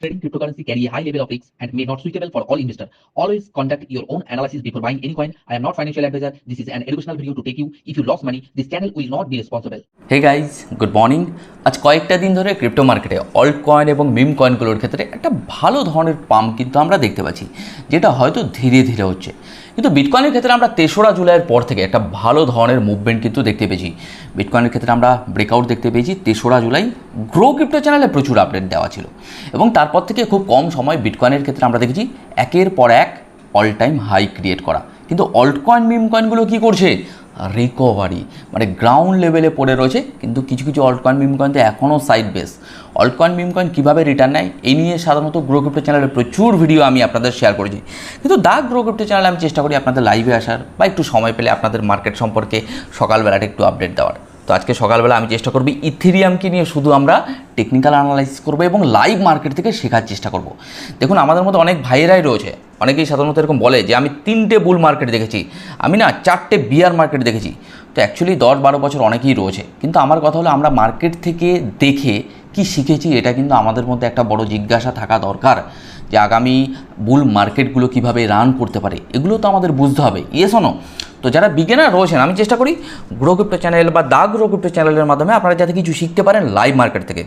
Trading cryptocurrency carry a high level of risk and may not suitable for all investors. Always conduct your own analysis before buying any coin. I am not financial advisor. This is an educational video to take you. If you lost money, this channel will not be responsible. Hey guys, good morning. আজ কয়েকটা দিন ধরে crypto মার্কেটে alt coin এবং মিম কয়েনগুলোর ক্ষেত্রে একটা ভালো ধরনের পাম্প কিন্তু আমরা দেখতে পাচ্ছি যেটা হয়তো ধীরে ধীরে হচ্ছে কিন্তু বিটকয়েনের ক্ষেত্রে আমরা তেসরা জুলাইয়ের পর থেকে একটা ভালো ধরনের মুভমেন্ট কিন্তু দেখতে পেয়েছি। বিটকয়েনের ক্ষেত্রে আমরা ব্রেকআউট দেখতে পেয়েছি। তেসরা জুলাই গ্রো ক্রিপ্টো চ্যানেলে প্রচুর আপডেট দেওয়া ছিল। এবং তারপর থেকে খুব কম সময় বিটকয়েনের ক্ষেত্রে আমরা দেখেছি একের পর এক অল টাইম হাই ক্রিয়েট করা। কিন্তু অল্ট কয়েন মিম কয়েনগুলো কী করছে? রিকভারি মানে গ্রাউন্ড লেভেলে পড়ে রয়েছে, কিন্তু কিছু কিছু অল্টকয়েন মিমকয়েন মিম কয়েন তো এখনও side base altcoin memecoin meme coin কীভাবে রিটার্ন নেয় এই নিয়ে সাধারণত গ্রো ক্রিপ্টো চ্যানেলে প্রচুর ভিডিও আমি আপনাদের শেয়ার করেছি। কিন্তু দা গ্রো ক্রিপ্টো চ্যানেলে আমি চেষ্টা করি আপনাদের লাইভে আসার, বা একটু সময় পেলে আপনাদের মার্কেট সম্পর্কে সকালবেলাটা একটু আপডেট দেওয়ার। তো আজকে সকালবেলা আমি চেষ্টা করব ইথেরিয়ামকে নিয়ে শুধু আমরা টেকনিক্যাল অ্যানালাইসিস করব এবং লাইভ মার্কেট থেকে শেখার চেষ্টা করব। দেখুন, আমাদের মধ্যে অনেক ভাইয়েরাই রয়েছে। অনেকেই সাধারণত এরকম বলে যে, আমি তিনটে বুল মার্কেট দেখেছি। আমি না চারটে বিয়ার মার্কেট দেখেছি। তো অ্যাকচুয়ালি দশ বারো বছর অনেকেই রয়েছে। কিন্তু আমার কথা হলো, আমরা মার্কেট থেকে দেখে কি শিখেছি, এটা কিন্তু আমাদের মধ্যে একটা বড় জিজ্ঞাসা থাকা দরকার। যে আগামী বুল মার্কেটগুলো কীভাবে রান করতে পারে, এগুলো তো আমাদের বুঝতে হবে। ইয়ে শোনো তো যারা বিজ্ঞানার রয়েছেন, আমি চেষ্টা করি গ্রো ক্রিপ্টো চ্যানেল বা দা গ্রো ক্রিপ্টো চ্যানেলের মাধ্যমে আপনারা যাতে কিছু শিখতে পারেন লাইভ মার্কেট থেকে।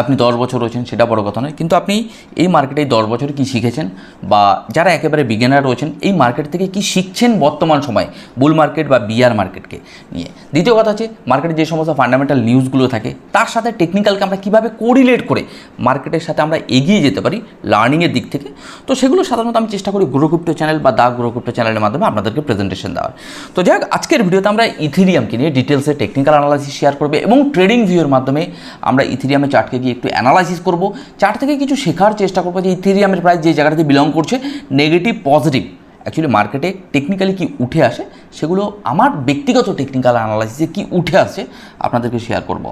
আপনি দশ বছর রয়েছেন, সেটা বড় কথা নয়। কিন্তু আপনি এই মার্কেটে দশ বছরে কী শিখেছেন? বা যারা একেবারে বিগিনার রয়েছেন, এই মার্কেট থেকে কি শিখছেন বর্তমান সময়ে বুল মার্কেট বা বিয়ার মার্কেটকে নিয়ে? দ্বিতীয় কথা হচ্ছে মার্কেটে যে সমস্ত ফান্ডামেন্টাল নিউজগুলো থাকে, তার সাথে টেকনিক্যালকে আমরা কীভাবে কোরিলেট করে মার্কেটের সাথে আমরা এগিয়ে যেতে পারি লার্নিংয়ের দিক থেকে? তো সেগুলো সাধারণত আমি চেষ্টা করি গ্রো ক্রিপ্টো চ্যানেল বা দা গ্রো ক্রিপ্টো চ্যানেলের মাধ্যমে আপনাদেরকে প্রেজেন্টেশন দেওয়ার। তো যাই হোক, আজকের ভিডিওতে আমরা ইথিরিয়ামকে নিয়ে ডিটেলসে টেকনিক্যাল অ্যানালাইসিস শেয়ার করবে এবং ট্রেডিং ভিউর মাধ্যমে আমরা ইথিরিয়ামের চার্টকে গিয়ে একটু অ্যানালাইসিস করব। চার্ট থেকে কিছু শেখার চেষ্টা করব যে ইথিরিয়ামের প্রাইস যে জায়গাটাতে বিলং করছে নেগেটিভ পজিটিভ অ্যাকচুয়ালি মার্কেটে টেকনিক্যালি কি উঠে আসে, সেগুলো আমার ব্যক্তিগত টেকনিক্যাল অ্যানালাইসিসে কি উঠে আসে আপনাদেরকে শেয়ার করব।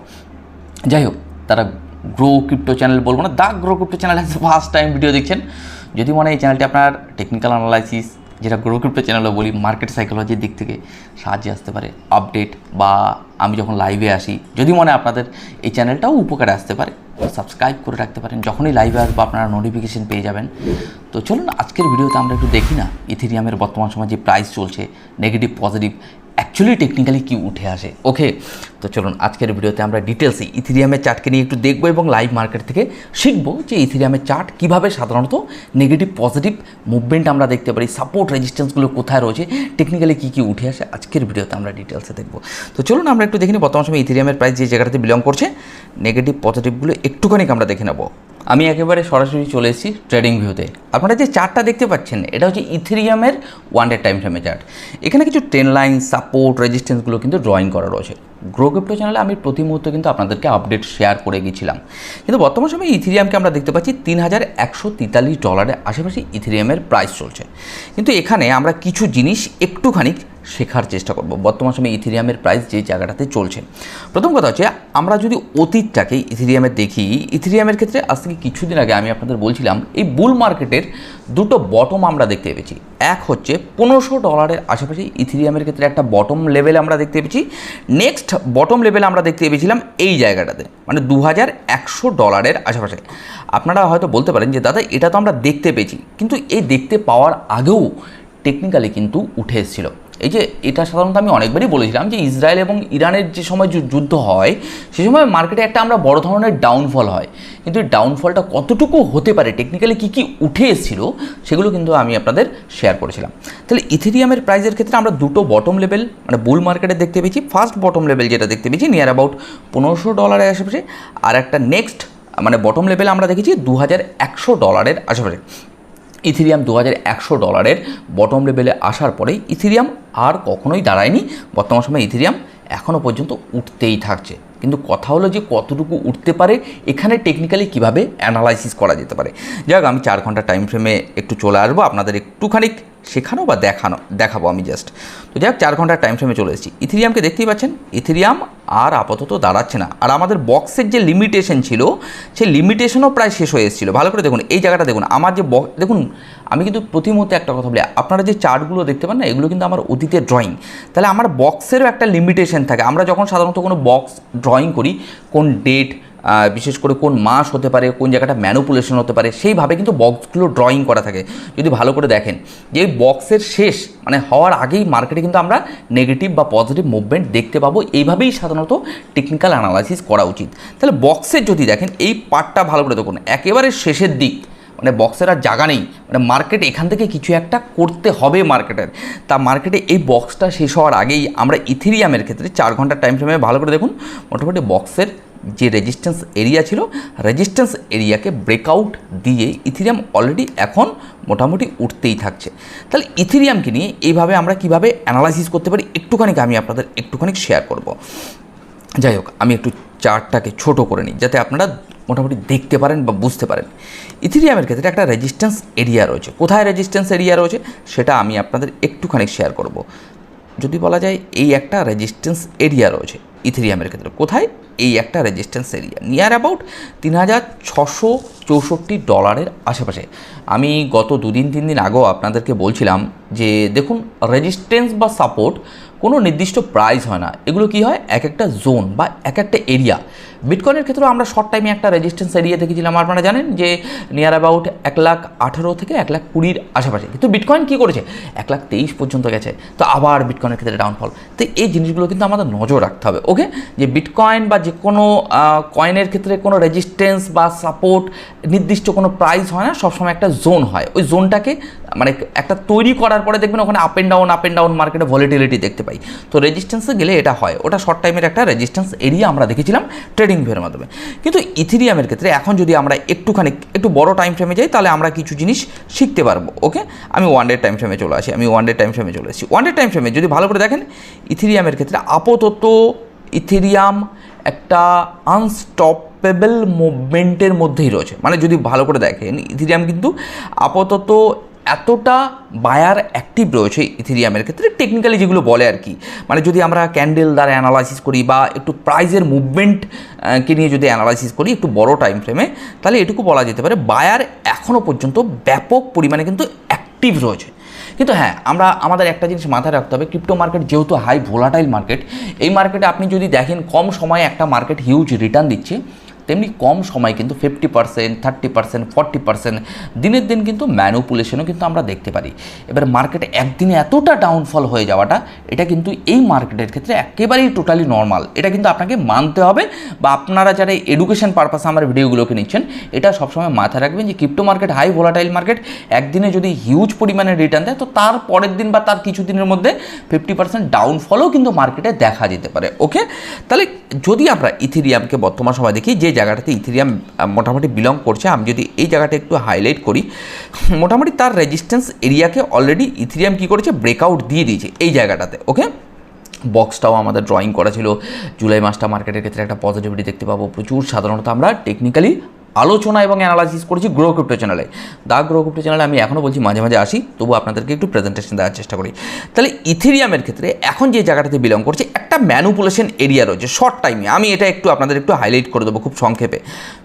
যাই হোক, তারা গ্রো ক্রিপ্টো চ্যানেল বলব না the grow crypto channel first time video দেখছেন। যদি মনে হয় এই চ্যানেলটি আপনার টেকনিক্যাল অ্যানালাইসিস যেটা গ্রো গ্রুপের চ্যানেলও বলি মার্কেট সাইকোলজির দিক থেকে সাহায্যে আসতে পারে আপডেট বা আমি যখন লাইভে আসি, যদি মনে আপনাদের এই চ্যানেলটাও উপকারে আসতে পারে সাবস্ক্রাইব করে রাখতে পারেন, যখনই লাইভে আসব আপনারা নোটিফিকেশন পেয়ে যাবেন। তো চলুন, আজকের ভিডিওতে আমরা একটু দেখি না ইথেরিয়ামের বর্তমান সময় যে প্রাইস চলছে নেগেটিভ পজিটিভ অ্যাকচুয়ালি টেকনিক্যালি কি উঠে আসে? ওকে তো চলুন আজকের ভিডিওতে আমরা ডিটেলসে ইথিরিয়ামের চার্টকে নিয়ে একটু দেখব এবং লাইভ মার্কেট থেকে শিখব যে ইথিরিয়ামের চার্ট কীভাবে সাধারণত নেগেটিভ পজিটিভ মুভমেন্ট আমরা দেখতে পারি সাপোর্ট রেজিস্ট্যান্সগুলো কোথায় রয়েছে টেকনিক্যালি কী কী উঠে আসে, আজকের ভিডিওতে আমরা ডিটেলসে দেখব। তো চলুন আমরা একটু দেখিনি বর্তমান সময় ইথিরিয়ামের প্রাইস যে জায়গাটাতে বিলং করছে নেগেটিভ পজিটিভগুলো একটুখানি আমরা দেখে নেব। আমি একেবারে সরাসরি চলে এসেছি ট্রেডিং ভিউতে আপনারা যে চার্টটা দেখতে পাচ্ছেন, এটা হচ্ছে ইথেরিয়ামের ওয়ান ডে টাইম ফ্রেমের চার্ট এখানে কিছু ট্রেন লাইন সাপোর্ট রেজিস্ট্যান্সগুলো কিন্তু ড্রয়িং করা রয়েছে। গ্রো ক্রিপ্টো চ্যানেলে আমি প্রতি মুহূর্তে কিন্তু আপনাদেরকে আপডেট শেয়ার করে গিয়েছিলাম কিন্তু বর্তমান সময়ে ইথেরিয়ামকে আমরা দেখতে পাচ্ছি তিন হাজার একশো তেতাল্লিশ ডলারের আশেপাশে ইথেরিয়ামের প্রাইস চলছে। কিন্তু এখানে আমরা কিছু জিনিস একটুখানি শেখার চেষ্টা করব। বর্তমান সময়ে ইথেরিয়ামের প্রাইস যে জায়গাটাতে চলছে। প্রথম কথা হচ্ছে, আমরা যদি অতীতটাকে ইথেরিয়ামের দেখি, ইথেরিয়ামের ক্ষেত্রে আজ থেকে কিছুদিন আগে আমি আপনাদের বলছিলাম, এই বুল মার্কেটের দুটো বটম আমরা দেখতে পেয়েছি। এক হচ্ছে, পনেরোশো ডলারের আশেপাশে ইথেরিয়ামের ক্ষেত্রে একটা বটম লেভেল আমরা দেখতে পেয়েছি। নেক্সট বটম লেভেল আমরা দেখতে পেয়েছিলাম এই জায়গাটাতে মানে দু হাজার একশো ডলারের আশেপাশে। আপনারা হয়তো বলতে পারেন যে, দাদা, এটা তো আমরা দেখতে পেয়েছি। কিন্তু এই দেখতে পাওয়ার আগেও টেকনিক্যালি কিন্তু উঠে এসেছিল। এই যে এটা সাধারণত আমি অনেকবারই বলেছিলাম যে ইসরায়েল এবং ইরানের যে সময় যুদ্ধ হয়, সে সময় মার্কেটে একটা আমরা বড় ধরনের ডাউনফল হয়। কিন্তু এই ডাউনফলটা কতটুকু হতে পারে টেকনিক্যালি কী কী উঠে এসেছিল, সেগুলো কিন্তু আমি আপনাদের শেয়ার করেছিলাম। তাহলে ইথেরিয়ামের প্রাইসের ক্ষেত্রে আমরা দুটো বটম লেভেল মানে বুল মার্কেটে দেখতে পেয়েছি। ফার্স্ট বটম লেভেল যেটা দেখতে পেয়েছি নিয়ার অ্যাবাউট পনেরোশো ডলারের আশেপাশে। আর একটা নেক্সট মানে বটম লেভেল আমরা দেখেছি দু হাজার একশো ডলারের আশেপাশে। ইথিরিয়াম দু হাজার একশো ডলারের বটম লেভেলে আসার পরে ইথিরিয়াম আর কখনোই দাঁড়ায়নি। বর্তমান সময়ে ইথিরিয়াম এখনও পর্যন্ত উঠতেই থাকছে। কিন্তু কথা হলো যে কতটুকু উঠতে পারে, এখানে টেকনিক্যালি কীভাবে অ্যানালাইসিস করা যেতে পারে। যাক আমি চার ঘণ্টা টাইম ফ্রেমে একটু চলে আসব। আপনাদের একটুখানি শেখানো বা দেখানো, দেখাবো আমি জাস্ট তো যাক চার ঘণ্টার টাইম ফ্রেমে চলে এসেছি। ইথিরিয়ামকে দেখতেই পাচ্ছেন? ইথিরিয়াম আর আপাতত দাঁড়াচ্ছে না। আর আমাদের বক্সের যে লিমিটেশন ছিল, সেই লিমিটেশনও প্রায় শেষ হয়ে এসেছিল। ভালো করে দেখুন, এই জায়গাটা দেখুন। আমার যে বক্স দেখুন, আমি কিন্তু প্রতি মুহূর্তে একটা কথা বলি, আপনারা যে চার্টগুলো দেখতে পান না, এগুলো কিন্তু আমার অতীতের ড্রয়িং তাহলে আমার বক্সেরও একটা লিমিটেশন থাকে। আমরা যখন সাধারণত কোনো বক্স ড্রয়িং করি, কোন ডেট বিশেষ করে কোন মাস হতে পারে, কোন জায়গাটা ম্যানুপুলেশন হতে পারে, সেইভাবে কিন্তু বক্সগুলো ড্রয়িং করা থাকে। যদি ভালো করে দেখেন, যে বক্সের শেষ মানে হওয়ার আগেই মার্কেটে কিন্তু আমরা নেগেটিভ বা পজিটিভ মুভমেন্ট দেখতে পাবো। এইভাবেই সাধারণত টেকনিক্যাল অ্যানালাইসিস করা উচিত। তাহলে বক্সের যদি দেখেন, এই পার্টটা ভালো করে দেখুন, একেবারে শেষের দিক মানে বক্সের আর জায়গা নেই মানে মার্কেট এখান থেকে কিছু একটা করতে হবে মার্কেটের তা মার্কেটে এই বক্সটা শেষ হওয়ার আগেই আমরা ইথেরিয়ামের ক্ষেত্রে চার ঘণ্টার টাইম ফ্রেমে ভালো করে দেখুন, মোটামুটি বক্সের যে রেজিস্ট্যান্স এরিয়া ছিল রেজিস্ট্যান্স এরিয়াকে ব্রেকআউট দিয়ে ইথিরিয়াম অলরেডি এখন মোটামুটি উঠতেই থাকছে। তাহলে ইথিরিয়ামকে নিয়ে এইভাবে আমরা কীভাবে অ্যানালাইসিস করতে পারি, একটুখানি আমি আপনাদের একটুখানি শেয়ার করব। যাই হোক, আমি একটু চার্টটাকে ছোট করে নিই, যাতে আপনারা মোটামুটি দেখতে পারেন বা বুঝতে পারেন। ইথিরিয়ামের ক্ষেত্রে একটা রেজিস্ট্যান্স এরিয়া রয়েছে। কোথায় রেজিস্ট্যান্স এরিয়া রয়েছে, সেটা আমি আপনাদের একটুখানি শেয়ার করব। যদি বলা যায় এই একটা রেজিস্ট্যান্স এরিয়া রয়েছে। ইথিরিয়ামের ক্ষেত্রে। কোথায়? এই একটা রেজিস্ট্যান্স এরিয়া নিয়ার অ্যাবাউট তিন হাজার ছশো চৌষট্টি ডলারের আশেপাশে। আমি গত দুদিন, তিন দিন আগেও আপনাদেরকে বলছিলাম যে, দেখুন রেজিস্ট্যান্স বা সাপোর্ট কোনো নির্দিষ্ট প্রাইস হয় না। এগুলো কি হয়? এক একটা জোন বা এক একটা এরিয়া বিটকয়েনের ক্ষেত্রেও আমরা শর্ট টাইমে একটা রেজিস্ট্যান্স এরিয়া দেখেছিলাম। আপনারা জানেন যে নিয়ার অ্যাবাউট এক লাখ আঠেরো থেকে এক লাখ কুড়ির আশেপাশে। কিন্তু বিটকয়েন কী করেছে? এক লাখ তেইশ পর্যন্ত গেছে। তো আবার বিটকয়েনের ক্ষেত্রে ডাউনফল তো এই জিনিসগুলো কিন্তু আমাদের নজর রাখতে হবে ওকে যে বিটকয়েন বা যে কোনো কয়েনের ক্ষেত্রে কোনো রেজিস্ট্যান্স বা সাপোর্ট নির্দিষ্ট কোনো প্রাইস হয় না, সবসময় একটা জোন হয়। ওই জোনটাকে মানে একটা তৈরি করার পরে দেখবেন ওখানে up and down up and down মার্কেটে ভলিটিলিটি দেখতে পাই। তো রেজিস্ট্যান্সে গেলে এটা হয়। ওটা শর্ট টাইমের একটা রেজিস্ট্যান্স এরিয়া আমরা দেখেছিলাম ট্রেডিং ভিউয়ের মাধ্যমে। কিন্তু ইথিরিয়ামের ক্ষেত্রে এখন যদি আমরা একটুখানি, একটু বড় টাইম ফ্রেমে যাই, তাহলে আমরা কিছু জিনিস শিখতে পারব। ওকে আমি ওয়ান ডে টাইম ফ্রেমে চলে আসি, আমি ওয়ান ডে টাইম ফ্রেমে চলে আসি ওয়ান ডে টাইম ফ্রেমে যদি ভালো করে দেখেন ইথিরিয়ামের ক্ষেত্রে আপাতত ইথেরিয়াম একটা আনস্টপেবল মুভমেন্টের মধ্যেই রয়েছে। মানে যদি ভালো করে দেখেন ইথিরিয়াম কিন্তু আপাতত এতটা বায়ার অ্যাক্টিভ রয়েছে ইথিরিয়ামের ক্ষেত্রে টেকনিক্যালি যেগুলো বলে আর কি। মানে যদি আমরা ক্যান্ডেল দ্বারা অ্যানালাইসিস করি বা একটু প্রাইজের মুভমেন্টকে নিয়ে যদি অ্যানালাইসিস করি একটু বড় টাইম ফ্রেমে তাহলে এটুকু বলা যেতে পারে বায়ার এখনও পর্যন্ত ব্যাপক পরিমাণে কিন্তু অ্যাক্টিভ রয়েছে। কিন্তু হ্যাঁ আমরা আমাদের একটা জিনিস মাথায় রাখতে হবে ক্রিপ্টো মার্কেট যেহেতু হাই ভোলাটাইল মার্কেট এই মার্কেটে আপনি যদি দেখেন কম সময়ে একটা মার্কেট হিউজ রিটার্ন দিচ্ছে তেমনি কম সময় কিন্তু fifty percent thirty percent forty percent দিনের দিন কিন্তু ম্যানুপুলেশনও কিন্তু আমরা দেখতে পারি। এবার মার্কেটে একদিনে এতটা ডাউনফল হয়ে যাওয়াটা, এটা কিন্তু এই মার্কেটের ক্ষেত্রে একেবারেই টোটালি নর্মাল এটা কিন্তু আপনাকে মানতে হবে বা আপনারা যারা এডুকেশন পারপাসে আমার ভিডিওগুলোকে নিচ্ছেন, এটা সবসময় মাথায় রাখবেন যে crypto market high volatile market একদিনে যদি হিউজ পরিমাণে রিটার্ন দেয়, তো তার পরের দিন বা তার কিছু দিনের মধ্যে ফিফটি পার্সেন্ট ডাউনফলও কিন্তু মার্কেটে দেখা যেতে পারে। ওকে তাহলে যদি আমরা ইথিরিয়ামকে বর্তমান সময় দেখি, যে জায়গাটাতে ইথেরিয়াম মোটামুটি বিলং করছে। আমি যদি এই জায়গাটা একটু হাইলাইট করি, মোটামুটি তার রেজিস্ট্যান্স এরিয়াকে অলরেডি ইথেরিয়াম কী করেছে? ব্রেকআউট দিয়ে দিয়েছে এই জায়গাটাতে ওকে বক্সটাও আমাদের ড্রয়িং করা ছিল। জুলাই মাসটা মার্কেটের ক্ষেত্রে একটা পজিটিভিটি দেখতে পাবো প্রচুর। সাধারণত আমরা টেকনিক্যালি আলোচনা এবং অ্যানালাইসিস করেছি গ্রো ক্রিপ্টো চ্যানেলে দা গ্রো ক্রিপ্টো চ্যানেলে আমি এখনও বলছি মাঝে মাঝে আসি তবু আপনাদেরকে একটু প্রেজেন্টেশন দেওয়ার চেষ্টা করি। তাহলে ইথেরিয়ামের ক্ষেত্রে এখন যে জায়গাটাতে বিলং করছে, একটা ম্যানুপুলেশন এরিয়া রয়েছে শর্ট টাইমে আমি এটা একটু আপনাদের একটু হাইলাইট করে দেবো খুব সংক্ষেপে।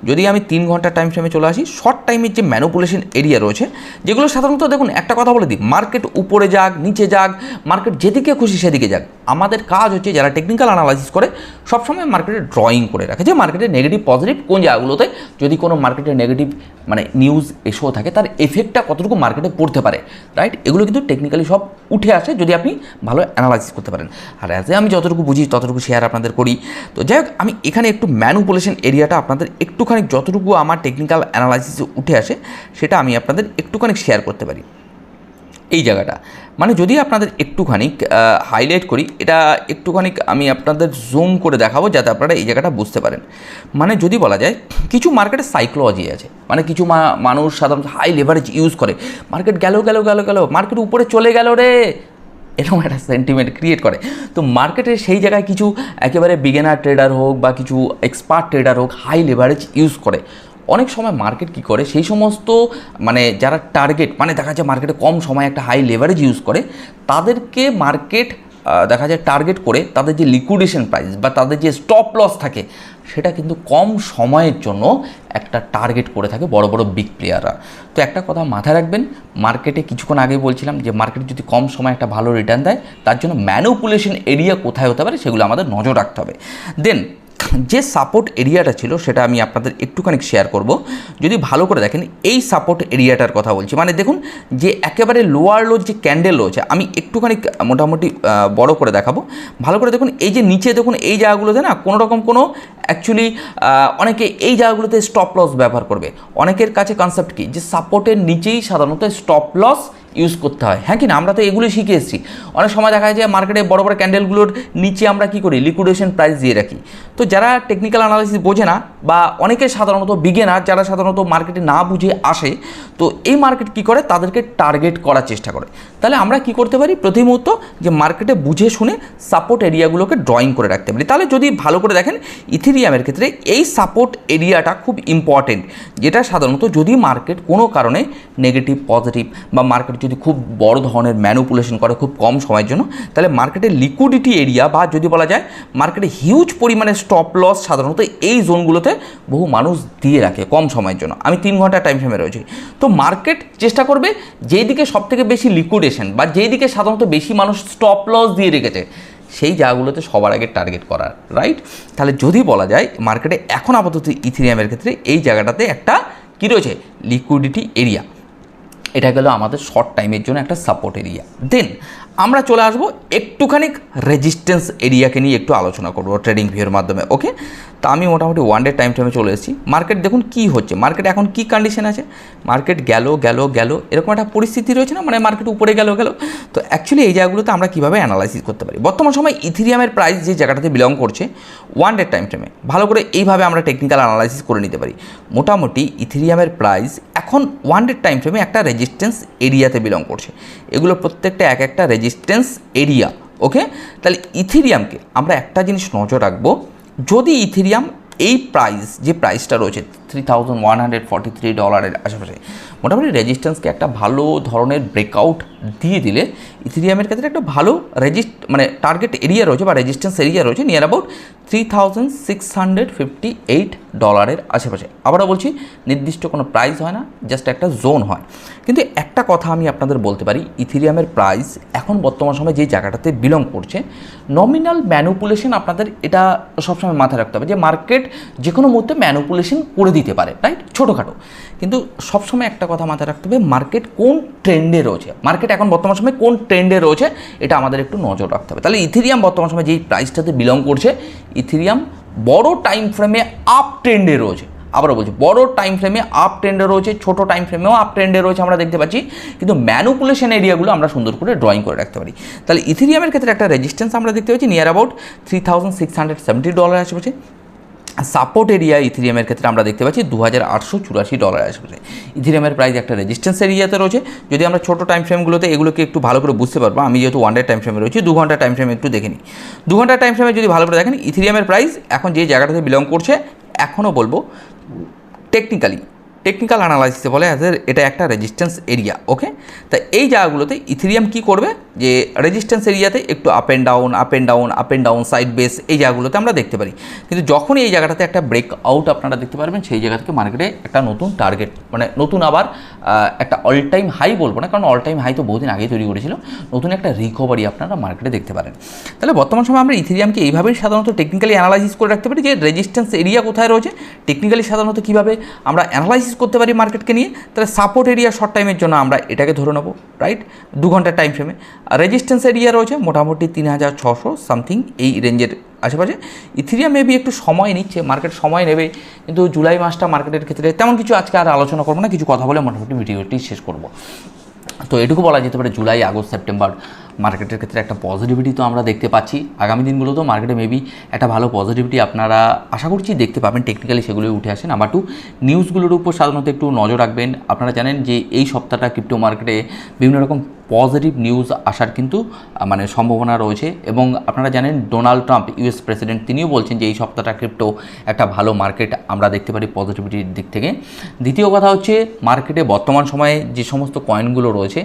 যদি আমি তিন ঘণ্টার টাইম ফ্রেমে চলে আসি শর্ট টাইমের যে ম্যানুপুলেশন এরিয়া রয়েছে, যেগুলো সাধারণত দেখুন, একটা কথা বলে দিই মার্কেট উপরে যাক, নিচে যাক মার্কেট যেদিকে খুশি সেদিকে যাক। আমাদের কাজ হচ্ছে যারা টেকনিক্যাল অ্যানালাইসিস করে, সবসময় মার্কেটে ড্রয়িং করে রাখে। যে মার্কেটে নেগেটিভ পজিটিভ কোন জায়গাগুলোতে যদি কোনো মার্কেটে নেগেটিভ মানে নিউজ এসেও থাকে, তার এফেক্টটা কতটুকু মার্কেটে পড়তে পারে রাইট এগুলো কিন্তু টেকনিক্যালি সব উঠে আসে যদি আপনি ভালো অ্যানালাইসিস করতে পারেন। আর অ্যাজে আমি যতটুকু বুঝি, ততটুকু শেয়ার আপনাদের করি। তো যাই হোক, আমি এখানে একটু ম্যানুপুলেশন এরিয়াটা আপনাদের একটুখানি যতটুকু আমার টেকনিক্যাল অ্যানালাইসিসে উঠে আসে, সেটা আমি আপনাদের একটুখানি শেয়ার করতে পারি। এই জায়গাটা। মানে যদি আপনাদের একটুখানি হাইলাইট করি, এটা একটুখানি আমি আপনাদের জুম করে দেখাবো যাতে আপনারা এই জায়গাটা বুঝতে পারেন। মানে যদি বলা যায়, কিছু মার্কেটে সাইকোলজি আছে। মানে কিছু মানুষ সাধারণত হাই লেভারেজ ইউজ করে। মার্কেট গেল গেল গেল গেল মার্কেট উপরে চলে গেল রে! এরকম একটা সেন্টিমেন্ট ক্রিয়েট করে। তো মার্কেটে সেই জায়গায় কিছু একেবারে বিগেনার ট্রেডার হোক বা কিছু এক্সপার্ট ট্রেডার হোক হাই লেভারেজ ইউজ করে। অনেক সময় মার্কেট কি করে? সেই সমস্ত মানে যারা টার্গেট মানে দেখা যায় মার্কেটে কম সময় একটা হাই লেভারেজ ইউজ করে, তাদেরকে মার্কেট দেখা যায় টার্গেট করে তাদের যে লিকুইডেশন প্রাইস বা তাদের যে স্টপ লস থাকে, সেটা কিন্তু কম সময়ের জন্য একটা টার্গেট করে থাকে বড় বড় বিগ প্লেয়াররা তো একটা কথা মাথায় রাখবেন মার্কেটে কিছুক্ষণ আগে বলছিলাম যে মার্কেট যদি কম সময় একটা ভালো রিটার্ন দেয়, তার জন্য ম্যানুপুলেশন এরিয়া কোথায় হতে পারে সেগুলো আমাদের নজর রাখতে হবে। দেন যে সাপোর্ট এরিয়াটা ছিল সেটা আমি আপনাদের একটুখানি শেয়ার করব। যদি ভালো করে দেখেন, এই সাপোর্ট এরিয়াটার কথা বলছি। মানে দেখুন, যে একেবারে লোয়ার লোর যে ক্যান্ডেল রয়েছে, আমি একটুখানি মোটামুটি বড় করে দেখাবো। ভালো করে দেখুন, এই যে নিচে দেখুন, এই জায়গাগুলোতে না কোনো রকম কোনো অ্যাকচুয়ালি অনেকে এই জায়গাগুলোতে স্টপ লস ব্যবহার করবে। অনেকের কাছে কনসেপ্ট কি? যে সাপোর্টের নিচেই সাধারণত স্টপ লস ইউজ করতে হয়। হ্যাঁ কি না? আমরা তো এগুলো শিখে এসেছি। অনেক সময় দেখা যায় যে মার্কেটে বড় বড় ক্যান্ডেলগুলোর নিচে আমরা কি করি? লিকুইডেশন প্রাইস দিয়ে রাখি। তো যারা টেকনিক্যাল অ্যানালাইসিস বোঝে না বা অনেকে সাধারণত বিগেনার যারা সাধারণত মার্কেটে না বুঝে আসে, তো এই মার্কেট কি করে? তাদেরকে টার্গেট করার চেষ্টা করে। তাহলে আমরা কি করতে পারি? প্রতি মুহূর্ত যে মার্কেটে বুঝে শুনে সাপোর্ট এরিয়াগুলোকে ড্রয়িং করে রাখতে পারি। তাহলে যদি ভালো করে দেখেন ইথিরিয়ামের ক্ষেত্রে এই সাপোর্ট এরিয়াটা খুব ইম্পর্টেন্ট যেটা সাধারণত যদি মার্কেট কোনো কারণে নেগেটিভ পজিটিভ বা মার্কেট যদি খুব বড় ধরনের ম্যানুপুলেশন করে খুব কম সময়ের জন্য, তাহলে মার্কেটের লিকুইডিটি এরিয়া বা যদি বলা যায় মার্কেটে হিউজ পরিমাণে স্টপ লস সাধারণত এই জোনগুলোতে বহু মানুষ দিয়ে রাখে কম সময়ের জন্য। আমি তিন ঘণ্টা টাইম ফ্রেমে রয়েছি। তো মার্কেট চেষ্টা করবে যেই দিকে সব থেকে বেশি লিকুইডেশন বা যেই দিকে সাধারণত বেশি মানুষ স্টপ লস দিয়ে রেখেছে, সেই জায়গাগুলোতে সবার আগে টার্গেট করার রাইট তাহলে যদি বলা যায় মার্কেটে এখন আপাতত ইথিরিয়ামের ক্ষেত্রে এই জায়গাটাতে একটা কী রয়েছে? লিকুইডিটি এরিয়া এটা গেল আমাদের শর্ট টাইমের জন্য একটা সাপোর্ট এরিয়া দেন আমরা চলে আসব একটুখানি রেজিস্ট্যান্স এরিয়াকে নিয়ে একটু আলোচনা করব ট্রেডিং ভিউর মাধ্যমে ওকে তা আমি মোটামুটি ওয়ান ডে টাইম টাইমে চলে এসেছি। মার্কেট দেখুন কী হচ্ছে। মার্কেট এখন কী কন্ডিশন আছে? মার্কেট গেল গেল গেল, এরকম একটা পরিস্থিতি রয়েছে না? মানে মার্কেট উপরে গেল গেল। তো অ্যাকচুয়ালি এই জায়গাগুলোতে আমরা কীভাবে অ্যানালাইসিস করতে পারি? বর্তমান সময় ইথিরিয়ামের প্রাইস যে জায়গাটাতে বিলং করছে ওয়ান ডে টাইম ফ্রেমে ভালো করে এইভাবে আমরা টেকনিক্যাল অ্যানালাইসিস করে নিতে পারি। মোটামুটি ইথিরিয়ামের প্রাইস এখন ওয়ান ডে টাইম ফ্রেমে একটা রেজিস্ট্যান্স এরিয়াতে বিলং করছে। এগুলো প্রত্যেকটা এক একটা রেজিস্ট্যান্স এরিয়া ওকে তাহলে ইথিরিয়ামকে আমরা একটা জিনিস নজর রাখব। যদি ইথেরিয়াম এই প্রাইস যে প্রাইসটা রয়েছে three thousand one hundred forty three ডলারের আশেপাশে মোটামুটি রেজিস্ট্যান্সকে একটা ভালো ধরনের ব্রেকআউট দিয়ে দিলে ইথিরিয়ামের ক্ষেত্রে একটা ভালো রেজিস্ট মানে টার্গেট এরিয়া রয়েছে বা রেজিস্ট্যান্স এরিয়া রয়েছে near about three thousand six hundred fifty eight ডলারের আশেপাশে। আবারও বলছি, নির্দিষ্ট কোনো প্রাইস হয় না জাস্ট একটা জোন হয়। কিন্তু একটা কথা আমি আপনাদের বলতে পারি ইথিরিয়ামের প্রাইস এখন বর্তমান সময়ে যে জায়গাটাতে বিলং করছে নমিনাল ম্যানুপুলেশন আপনাদের এটা সবসময় মাথায় রাখতে হবে যে মার্কেট যে কোনো মুহূর্তে ম্যানুপুলেশন করে দিতে পারে রাইট ছোটোখাটো। কিন্তু সবসময় একটা কথা মাথায় রাখতে হবে মার্কেট কোন ট্রেন্ডে রয়েছে? মার্কেট এখন বর্তমান সময়ে কোন ট্রেন্ডে রয়েছে? এটা আমাদের একটু নজর রাখতে হবে। তাহলে ইথিরিয়াম বর্তমান সময়ে যেই প্রাইসটাতে বিলং করছে ইথিরিয়াম বড় টাইম ফ্রেমে আপ ট্রেন্ডে রয়েছে। আবারও বলছি, বড় টাইম ফ্রেমে আপ ট্রেন্ডে রয়েছে, ছোট টাইম ফ্রেমেও আপ ট্রেন্ডে রয়েছে আমরা দেখতে পাচ্ছি। কিন্তু ম্যানুপুলেশন এরিয়াগুলো আমরা সুন্দর করে ড্রয়িং করে রাখতে পারি। তাহলে ইথিরিয়ামের ক্ষেত্রে একটা রেজিস্ট্যান্স আমরা দেখতে পাচ্ছি near about three thousand six hundred seventy dollar আশেপাশে সাপোর্ট এরিয়া ইথিরিয়ামের ক্ষেত্রে আমরা দেখতে পাচ্ছি দু হাজার আটশো চুরাশি ডলার আসবে। ইথিরিয়ামের প্রাইস একটা রেজিস্ট্যান্স এরিয়াতে রয়েছে। যদি আমরা ছোটো টাইম ফ্রেমগুলোতে এগুলোকে একটু ভালো করে বুঝতে পারব, আমি যেহেতু ওয়ান ডে টাইম ফ্রেমে রয়েছি, দু ঘণ্টা টাইম ফ্রেমে একটু দেখে নিই। দু ঘণ্টা টাইম ফ্রেমে যদি ভালো করে দেখেন, ইথিরিয়ামের প্রাইস এখন যে জায়গাটাতে বিলং করছে এখনও বলব টেকনিক্যালি টেকনিক্যাল অ্যানালাইসিসে বলে এটা একটা রেজিস্ট্যান্স এরিয়া ওকে তা এই জায়গাগুলোতে ইথিরিয়াম কি করবে? যে রেজিস্ট্যান্স এরিয়াতে একটু up and down up and down up and down side base এই জায়গাগুলোতে আমরা দেখতে পারি। কিন্তু যখনই এই জায়গাটাতে একটা ব্রেক আউট আপনারা দেখতে পারবেন, সেই জায়গা থেকে মার্কেটে একটা নতুন টার্গেট মানে নতুন আবার একটা অল টাইম হাই বলব না, কারণ অল টাইম হাই তো বহুদিন আগেই তৈরি করেছিল, নতুন একটা রিকভারি আপনারা মার্কেটে দেখতে পারেন। তাহলে বর্তমান সময় আমরা ইথিরিয়ামকে এইভাবেই সাধারণত টেকনিক্যালি অ্যানালাইসিস করে রাখতে পারি যে রেজিস্ট্যান্স এরিয়া কোথায় রয়েছে টেকনিক্যালি সাধারণত কীভাবে আমরা অ্যানালাইসিস করতে পারি মার্কেটকে নিয়ে, তাহলে সাপোর্ট এরিয়া শর্ট টাইমের জন্য আমরা এটাকে ধরে নেব রাইট দু ঘণ্টার টাইম ফ্রেমে রেজিস্ট্যান্স এরিয়া রয়েছে, মোটামুটি তিন হাজার ছশো সামথিং এই রেঞ্জের আশেপাশে। ইথিরিয়াম মেবি একটু সময় নিচ্ছে মার্কেট সময় নেবে, কিন্তু জুলাই মাসটা মার্কেটের ক্ষেত্রে তেমন কিছু আজকে আর আলোচনা করব না, কিছু কথা বলে মোটামুটি ভিডিওটি শেষ করব। তো এটুকু বলা যেতে পারে, জুলাই, আগস্ট, সেপ্টেম্বর মার্কেটের ক্ষেত্রে একটা পজিটিভিটি তো আমরা দেখতে পাচ্ছি। আগামী দিনগুলোতেও মার্কেটে মেবি একটা ভালো পজিটিভিটি আপনারা আশা করছি দেখতে পাবেন। টেকনিক্যালি সেগুলো উঠে আসে। নাম্বার টু নিউজগুলোর উপর সাধারণত একটু নজর রাখবেন। আপনারা জানেন যে এই সপ্তাহটা ক্রিপ্টো মার্কেটে বিভিন্ন রকম পজিটিভ নিউজ আসার কিন্তু মানে সম্ভাবনা রয়েছে। এবং আপনারা জানেন ডোনাল্ড ট্রাম্প ইউএস প্রেসিডেন্ট তিনিও বলছেন যে এই সপ্তাহটা ক্রিপ্টো একটা ভালো মার্কেট আমরা দেখতে পারি পজিটিভিটির দিক থেকে। দ্বিতীয় কথা হচ্ছে মার্কেটে বর্তমান সময়ে যে সমস্ত কয়েনগুলো রয়েছে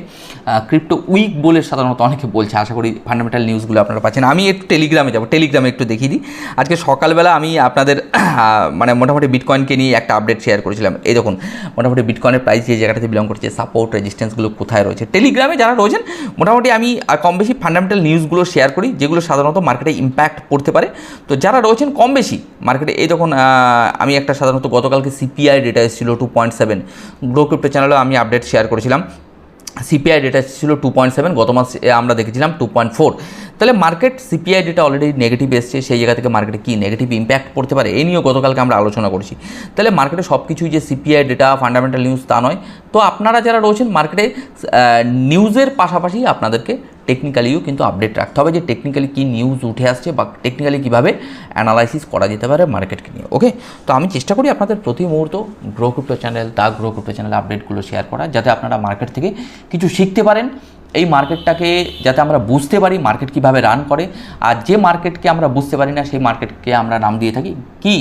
ক্রিপ্টো উইক বলে সাধারণত অনেকে বলছে। আশা করি ফান্ডামেন্টাল নিউজগুলো আপনারা পাচ্ছেন। আমি একটু টেলিগ্রামে যাব। টেলিগ্রামে একটু দেখিয়ে দিই। আজকে সকালবেলা আমি আপনাদের মানে মোটামুটি বিটকয়েনকে নিয়ে একটা আপডেট শেয়ার করেছিলাম। এই দেখুন, মোটামুটি বিটকয়েনের প্রাইস যে জায়গাটাতে বিলং করছে সাপোর্ট রেজিস্ট্যান্সগুলো কোথায় রয়েছে? টেলিগ্রামে যারা রয়েছেন। মোটামুটি আমি কম বেশি ফান্ডামেন্টাল নিউজগুলো শেয়ার করি, যেগুলো সাধারণত মার্কেটে ইম্প্যাক্ট পড়তে পারে। তো যারা রয়েছেন কম বেশি মার্কেটে এই যখন আমি একটা সাধারণত গতকালকে সিপিআই ডেটা এসেছিল two point seven Grow Crypto চ্যানেলে আমি আপডেট শেয়ার করেছিলাম। সিপিআই ডেটা ছিল টু পয়েন্ট সেভেন গত মাস আমরা দেখেছিলাম টু পয়েন্ট ফোর তাহলে market CPI data already negative এসছে, সেই জায়গা থেকে মার্কেটে কী নেগেটিভ ইম্প্যাক্ট পড়তে পারে? এই নিয়েও গতকালকে আমরা আলোচনা করছি। তাহলে মার্কেটে সব কিছুই যে সিপিআই ডেটা ফান্ডামেন্টাল নিউজ তা নয়। তো আপনারা যারা রয়েছেন মার্কেটে নিউজের পাশাপাশি আপনাদেরকে টেকনিক্যালিও কিন্তু আপডেট রাখতে হবে যে টেকনিক্যালি কী নিউজ উঠে আসছে বা টেকনিক্যালি কীভাবে অ্যানালাইসিস করা যেতে পারে মার্কেটকে নিয়ে ওকে তো আমি চেষ্টা করি আপনাদের প্রতি মুহূর্ত Grow Crypto channel the Grow Crypto channel আপডেটগুলো শেয়ার করা যাতে আপনারা মার্কেট থেকে কিছু শিখতে পারেন। এই মার্কেটটাকে যাতে আমরা বুঝতে পারি মার্কেট কীভাবে রান করে। আর যে মার্কেটকে আমরা বুঝতে পারি না, সেই মার্কেটকে আমরা নাম দিয়ে থাকি কি?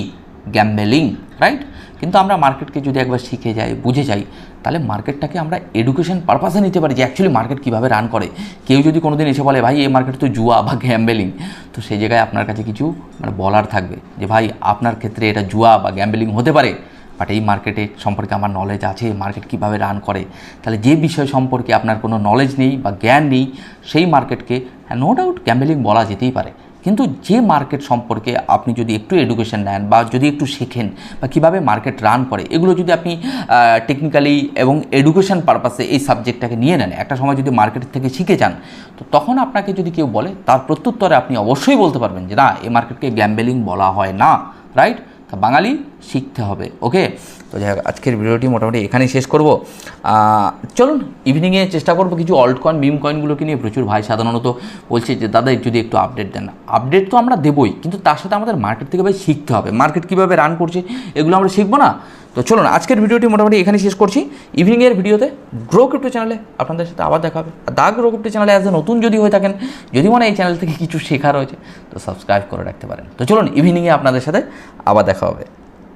গ্যাম্বেলিং রাইট কিন্তু আমরা মার্কেটকে যদি একবার শিখে যাই, বুঝে যাই, তাহলে মার্কেটটাকে আমরা এডুকেশন পারপাসে নিতে পারি যে অ্যাকচুয়ালি মার্কেট কীভাবে রান করে। কেউ যদি কোনো দিন এসে বলে, ভাই, এই মার্কেট তো জুয়া বা গ্যাম্বেলিং তো সেই জায়গায় আপনার কাছে কিছু মানে বলার থাকবে যে, ভাই, আপনার ক্ষেত্রে এটা জুয়া বা গ্যাম্বেলিং হতে পারে বাট এই মার্কেটে সম্পর্কে আমার নলেজ আছে মার্কেট কীভাবে রান করে? তাহলে যে বিষয় সম্পর্কে আপনার কোনো নলেজ নেই বা জ্ঞান নেই, সেই মার্কেটকে নো ডাউট গ্যাম্বেলিং বলা যেতেই পারে। কিন্তু যে মার্কেট সম্পর্কে আপনি যদি একটু এডুকেশন নেন বা যদি একটু শেখেন বা কীভাবে মার্কেট রান করে, এগুলো যদি আপনি টেকনিক্যালি এবং এডুকেশন পারপাসে এই সাবজেক্টটাকে নিয়ে নেন, একটা সময় যদি মার্কেট থেকে শিখে যান, তো তখন আপনাকে যদি কেউ বলে, তার প্রত্যুত্তরে আপনি অবশ্যই বলতে পারবেন যে, না, এই মার্কেটকে গ্যাম্বেলিং বলা হয় না রাইট তা বাঙালি শিখতে হবে ওকে তো যাই হোক, আজকের ভিডিওটি মোটামুটি এখানেই শেষ করব। চলুন ইভিনিংয়ে চেষ্টা করব কিছু অল্ট কয়েন মিম কয়েনগুলোকে নিয়ে, প্রচুর ভাই সাধারণত বলছে যে, দাদা যদি একটু আপডেট দেন। আপডেট তো আমরা দেবই, কিন্তু তার সাথে আমাদের মার্কেট থেকে ভাই শিখতে হবে। মার্কেট কীভাবে রান করছে, এগুলো আমরা শিখব না? তো চলুন, আজকের ভিডিওটি মোটামুটি এখানে শেষ করছি। ইভিনিংয়ের ভিডিওতে গ্রো ক্রিপ্টো চ্যানেলে আপনাদের সাথে আবার দেখা হবে। আর দা গ্রো ক্রিপ্টো চ্যানেলে অ্যাজ নতুন যদি হয়ে থাকেন, যদি মনে এই চ্যানেল থেকে কিছু শেখা রয়েছে, তো সাবস্ক্রাইব করে রাখতে পারেন। তো চলুন ইভিনিংয়ে আপনাদের সাথে আবার দেখা হবে।